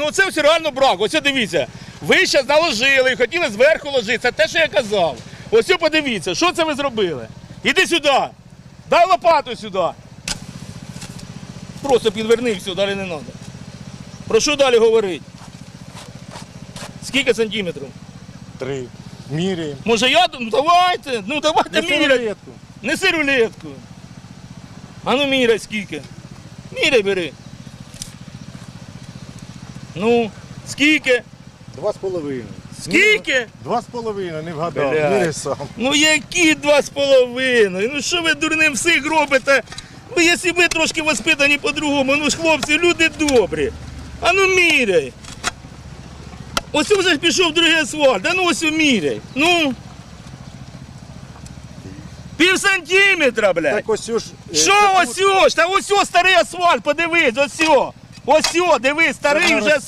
Ну це все реально брак. Ось дивіться. Ви зараз наложили і хотіли зверху ложити. Це те, що я казав. Ось подивіться, що це ви зробили? Іди сюди. Дай лопату сюди. Просто підверни і все, далі не треба. Про що далі говорити? Скільки сантиметрів? Три. Міряємо. Може я? Ну давайте, ну давайте Неси міряти. рулетку. Неси рулетку. А ну міряй скільки. Міряй бери. Ну, скільки? Два з половиною. Скільки? Два з половиною, не вгадав. Блядь. Сам. Ну які два з половиною? Ну що ви дурним всіх робите? Ну якщо ви трошки воспитані по-другому, ну ж хлопці, люди добрі. А ну міряй. Ось вже пішов другий асфальт, а ну ось міряй. Ну. Пів сантиметра, блядь. Так ось ж. е, Що ось ось? Та ось ось старий асфальт, подивись, ось ось. Ось ось, дивись, старий вже